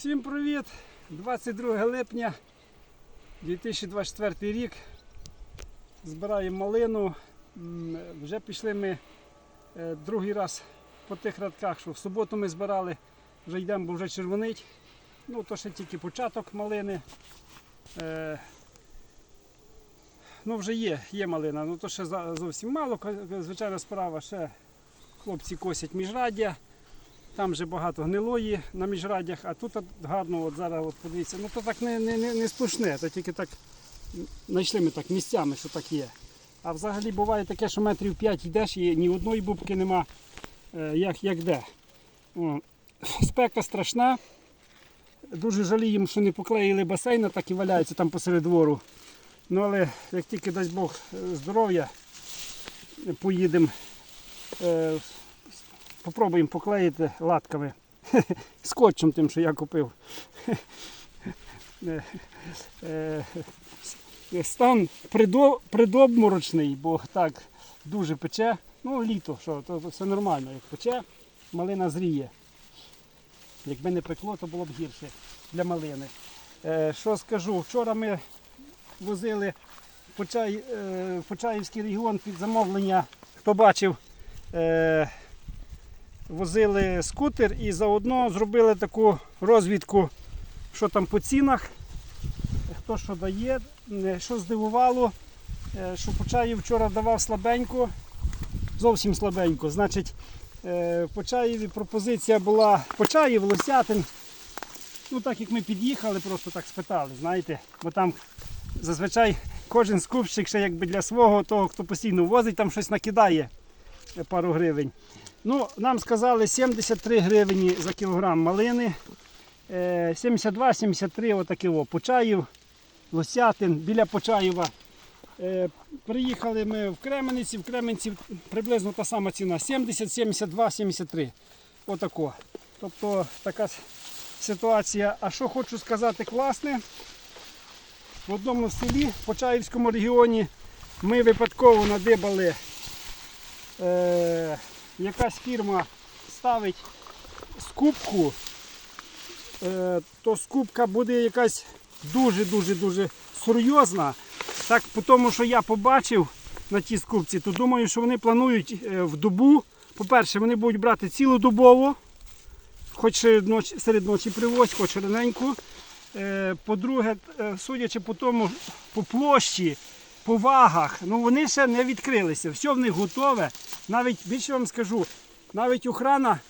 Всім привіт! 22 липня 2024 рік. Збираємо малину. Вже пішли ми е, другий раз по тих радках, що в суботу ми збирали, вже йдемо, бо вже червонить. Ну, то ще тільки початок малини. Е, Ну, вже є, є малина, ну то ще зовсім мало. Звичайна справа, ще хлопці косять міжраддя. Там вже багато гнилої на міжрадях, а тут от гарно, от зараз от подивіться, ну то так не, не, не, не сплошне, то тільки так знайшли ми так місцями, що так є. А взагалі буває таке, що метрів 5 йдеш і ні одної бубки нема, е, як, як де. О, спека страшна. Дуже жаліємо, що не поклеїли басейн, так і валяється там посеред двору. Ну але як тільки дасть Бог е, здоров'я, поїдемо. Попробуємо поклеїти латками. Скотчем тим, що я купив. Е, Стан придо- предобморочний, бо так дуже пече. Ну, літо, що, то, все нормально. Як пече, малина зріє. Якби не пекло, то було б гірше для малини. Е, що скажу, вчора ми возили Почай, е, Почаївський регіон під замовлення, хто бачив. Возили скутер і заодно зробили таку розвідку, що там по цінах, хто що дає. Що здивувало, е, що Почаїв вчора давав слабенько, зовсім слабенько. Значить, е, Почаєві пропозиція була Почаїв, Лосятин. Ну так як ми під'їхали, просто так спитали, знаєте, бо там зазвичай кожен скупщик ще якби для свого того, хто постійно возить, там щось накидає е, пару гривень. Ну, нам сказали 73 гривні за кілограм малини. е, 72-73 отаке о, Почаїв, Лосятин, біля Почаєва. Е, Приїхали ми в Кременниці, в Кременці приблизно та сама ціна 70, 72, 73. Отако. Тобто така ситуація. А що хочу сказати класне, в одному селі, в Почаївському регіоні, ми випадково надибали. Е, якась фірма ставить скупку, е, то скупка буде якась дуже-дуже дуже серйозна. Так, по тому, що я побачив на тій скупці, то думаю, що вони планують е, в добу. По-перше, вони будуть брати цілодобово, хоч серед ночі, привозь, хоч раненько. Е, По-друге, судячи по тому, по площі, по вагах, ну вони ще не відкрилися. Все в них готове. Навіть більше вам скажу, навіть охрана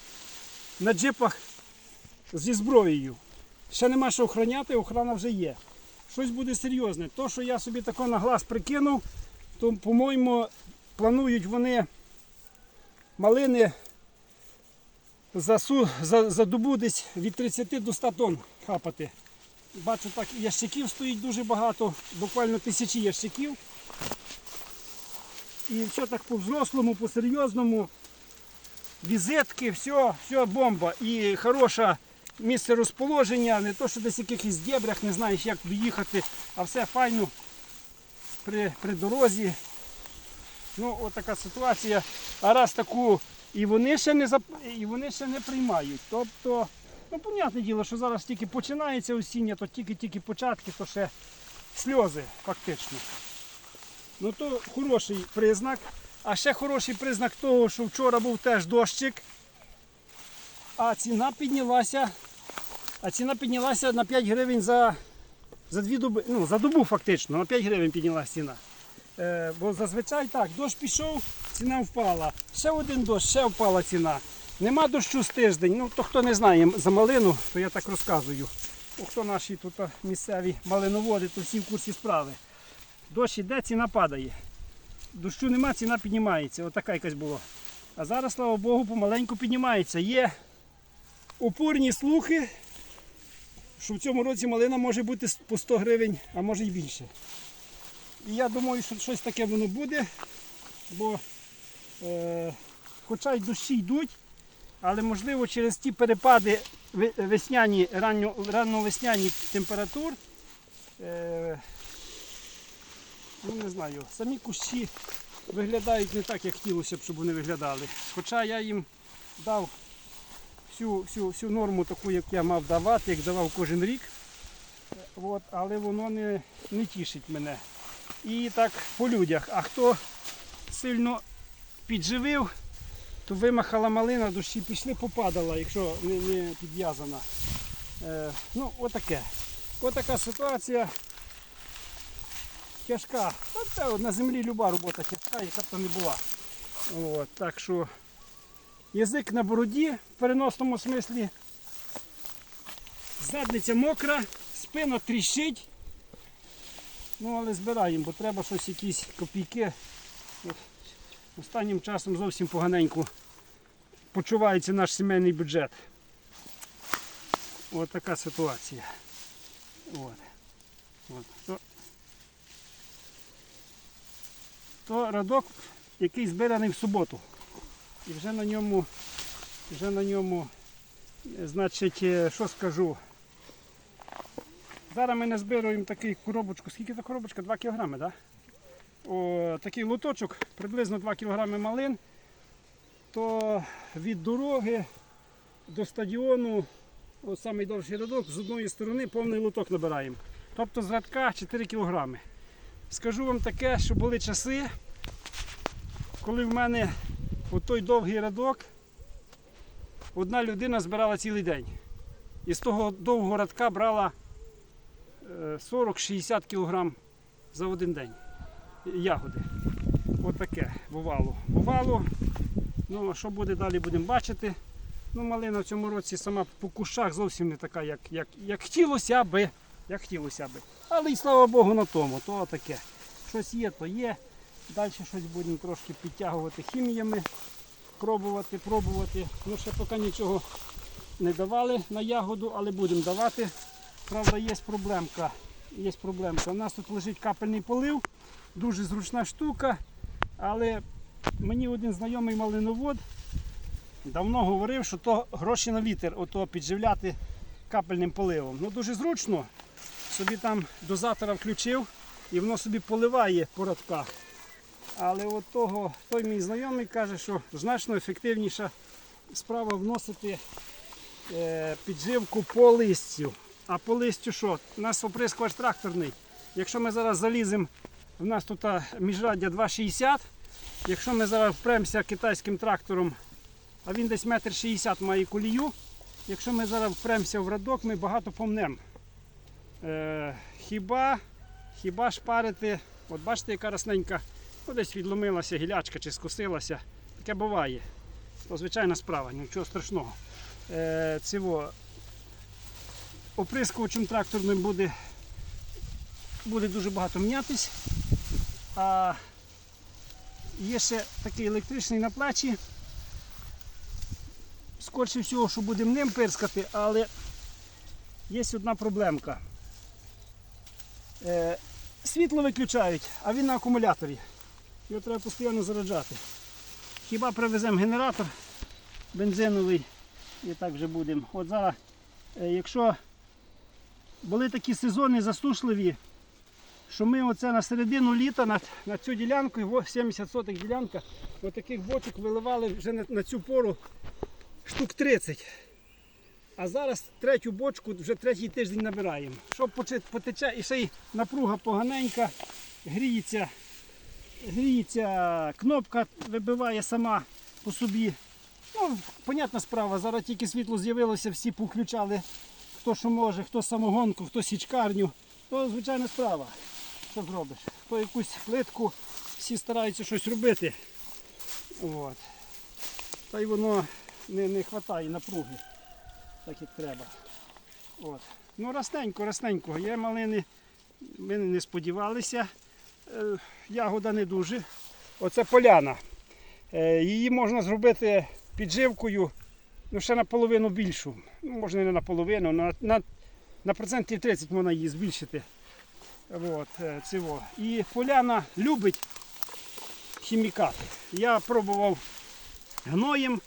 на джипах зі зброєю. Ще нема що охороняти, охрана вже є. Щось буде серйозне. То, що я собі тако на глаз прикинув, то, по-моєму, планують вони малини за, су, за, за добу десь від 30 до 100 тонн хапати. Бачу, так ящиків стоїть дуже багато, буквально тисячі ящиків. І все так по-взрослому, по-серйозному. Візитки, все, все бомба. І хороше місце розположення, не то, що десь в якихось дебрях, не знаєш, як доїхати, а все файно при, при дорозі. Ну, отака ситуація. А раз таку і вони ще не зап... і вони ще не приймають. Тобто, ну, понятне діло, що зараз тільки починається осіння, то тільки-тільки початки, то ще сльози фактично. Ну то хороший признак. А ще хороший признак того, що вчора був теж дощик, а ціна піднялася. А ціна піднялася на 5 гривень за, за дві доби, ну, за добу фактично, на 5 гривень піднялася ціна. Е, бо зазвичай так, дощ пішов, ціна впала. Ще один дощ, ще впала ціна. Нема дощу з тиждень. Ну, то хто не знає за малину, то я так розказую. О, хто наші тут місцеві малиноводи, то всі в курсі справи. Дощ іде, ціна падає. Дощу нема, ціна піднімається. Отака якась була. А зараз, слава Богу, помаленьку піднімається. Є упорні слухи, що в цьому році малина може бути по 100 гривень, а може й більше. І я думаю, що щось таке воно буде, бо е, хоча й дощі йдуть, але можливо через ті перепади весняні, ранньо, ранньовесняні температур, е, ну не знаю, самі кущі виглядають не так, як хотілося б, щоб вони виглядали. Хоча я їм дав всю, всю, всю норму таку, як я мав давати, як давав кожен рік. От, але воно не, не тішить мене. І так по людях. А хто сильно підживив, то вимахала малина, дощі пішли, попадала, якщо не, не підв'язана. Е, ну, отаке. Отака ситуація. Тяжка. На землі люба робота тяжка, яка б то не була. От, так що язик на бороді в переносному смислі. Задниця мокра, спина тріщить. Ну, але збираємо, бо треба щось якісь копійки. Останнім часом зовсім поганенько почувається наш сімейний бюджет. От така ситуація. От. От. То, радок, який збираний в суботу. І вже на ньому, вже на ньому, е, значить, е, що скажу. Зараз ми назбираємо такий коробочку. Скільки та коробочка? 2 кг? О, такий лоточок, приблизно 2 кг малин. То від дороги до стадіону, самий рядок, з одної сторони повний лоток набираємо. Тобто з радка 4 кг. Скажу вам таке, що були часи, коли в мене отой довгий рядок одна людина збирала цілий день. І з того довгого радка брала е, 40-60 кг за один день ягоди. Отаке бувало. Бувало. Ну, а що буде далі, будемо бачити. Ну, малина в цьому році сама по кущах зовсім не така, як, як, як хотілося би. Як хотілося би. Але й слава Богу на тому, то таке. Щось є, то є. Далі щось будемо трошки підтягувати хіміями, пробувати, пробувати. Ну, ще поки нічого не давали на ягоду, але будемо давати. Правда, є проблемка. Є проблемка. У нас тут лежить капельний полив, дуже зручна штука, але мені один знайомий малиновод давно говорив, що то гроші на вітер, ото підживляти капельним поливом. Ну дуже зручно. Собі там дозатора включив і воно собі поливає по радках. Але от того, той мій знайомий каже, що значно ефективніша справа вносити е, підживку по листю. А по листю що? У нас оприскувач тракторний. Якщо ми зараз заліземо, в нас тут міжраддя 2,60. Якщо ми зараз впремося китайським трактором, а він десь метр 60 має колію. Якщо ми зараз впремося в радок, ми багато помнемо. Е, хіба, хіба шпарити, от бачите, яка росненька, ну, десь відломилася гілячка чи скосилася. Таке буває. То звичайна справа, нічого страшного. Е, цього, оприскувачем тракторним буде, буде дуже багато мнятись. А є ще такий електричний на плечі. Скорше всього, що будемо ним пирскати, але є одна проблемка. Е, світло виключають, а він на акумуляторі. Його треба постійно заряджати. Хіба привеземо генератор бензиновий і так вже будемо. От зараз, е, якщо були такі сезони засушливі, що ми оце на середину літа на, на цю ділянку, во- 70 сотих ділянка, отаких бочок виливали вже на, на цю пору штук 30. А зараз третю бочку вже третій тиждень набираємо. Щоб потече і ще й напруга поганенька, гріється, гріється, кнопка вибиває сама по собі. Ну, понятна справа, зараз тільки світло з'явилося, всі повключали, хто що може, хто самогонку, хто січкарню. То звичайна справа. Що зробиш? Хто якусь плитку, всі стараються щось робити. От. Та й воно не, не вистачає напруги, так як треба. От. Ну, растенько, растенько. Є малини, ми не сподівалися. Е, ягода не дуже. Оце поляна. Е, її можна зробити підживкою ну, ще наполовину більшу. Ну, може не наполовину, на, на, на процентів 30 можна її збільшити. От, е, цього. І поляна любить хімікати. Я пробував гноєм.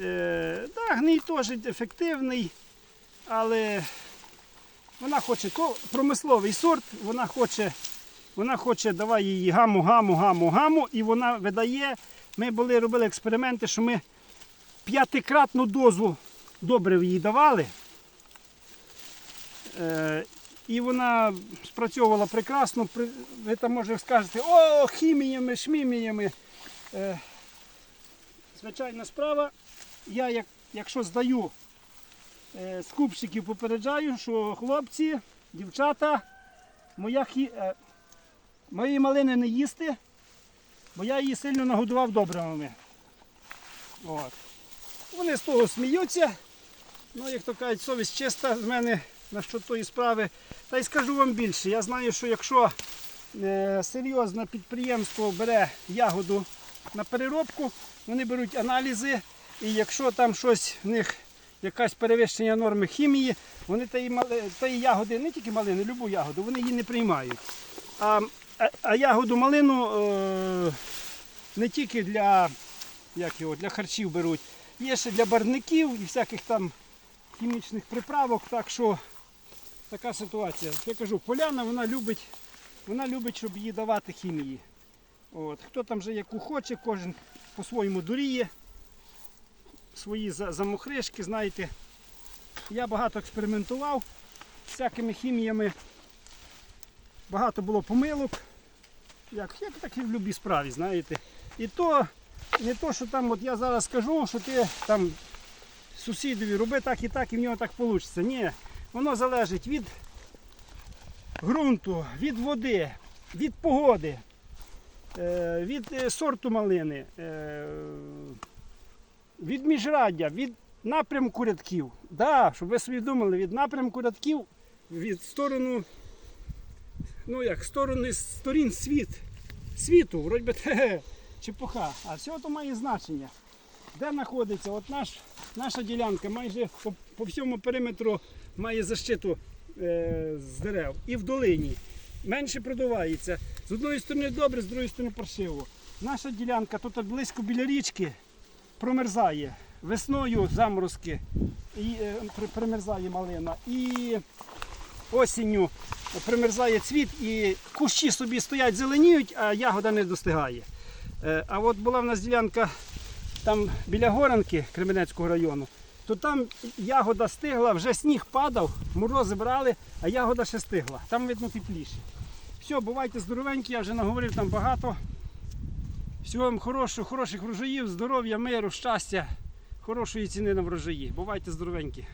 Е, да, гній теж ефективний, але вона хоче промисловий сорт, вона хоче, вона хоче, давай її гаму, гаму, гаму, гаму, і вона видає. Ми були, робили експерименти, що ми п'ятикратну дозу добрив їй давали. Е, і вона спрацьовувала прекрасно. Ви там може скажете, о, хіміями, шміміями. Е, звичайна справа. Я, як, якщо здаю е, скупщиків, попереджаю, що хлопці, дівчата, моя хі... е, мої малини не їсти, бо я її сильно нагодував добривами. От. Вони з того сміються. Ну, як то кажуть, совість чиста з мене на що тої справи. Та й скажу вам більше. Я знаю, що якщо е, серйозне підприємство бере ягоду на переробку, вони беруть аналізи, і якщо там щось в них якась перевищення норми хімії, вони тої, мали- тої ягоди, не тільки малини, любу ягоду, вони її не приймають. А, а, а ягоду малину е, не тільки для, як його, для харчів беруть, є ще для барвників і всяких там хімічних приправок. Так що така ситуація. Я кажу, поляна вона любить, вона любить, щоб їй давати хімії. От. Хто там вже яку хоче, кожен по-своєму дуріє. Свої за- замухришки, знаєте. Я багато експериментував з всякими хіміями. Багато було помилок. Як, як так і в будь-якій справі, знаєте. І то не то, що там, от я зараз скажу, що ти там сусідові роби так і так, і в нього так вийде. Ні, воно залежить від ґрунту, від води, від погоди, е, від е, сорту малини, е, від міжраддя, від напрямку рядків. Да, щоб ви собі думали, від напрямку рядків, від сторону, ну як, сторони сторін світ, світу, вроді би чепуха, а все то має значення. Де знаходиться? От наш, наша ділянка майже по, по всьому периметру має защиту е, з дерев і в долині. Менше продувається. З одної сторони добре, з другої сторони паршиво. Наша ділянка тут близько біля річки промерзає. Весною заморозки і е, примерзає малина. І осінню примерзає цвіт і кущі собі стоять, зеленіють, а ягода не достигає. Е, А от була в нас ділянка там біля Горанки Кременецького району, то там ягода стигла, вже сніг падав, морози брали, а ягода ще стигла. Там видно тепліше. Все, бувайте здоровенькі, я вже наговорив там багато. Всього вам хорошого, хороших врожаїв, здоров'я, миру, щастя, хорошої ціни на врожаї. Бувайте здоровенькі.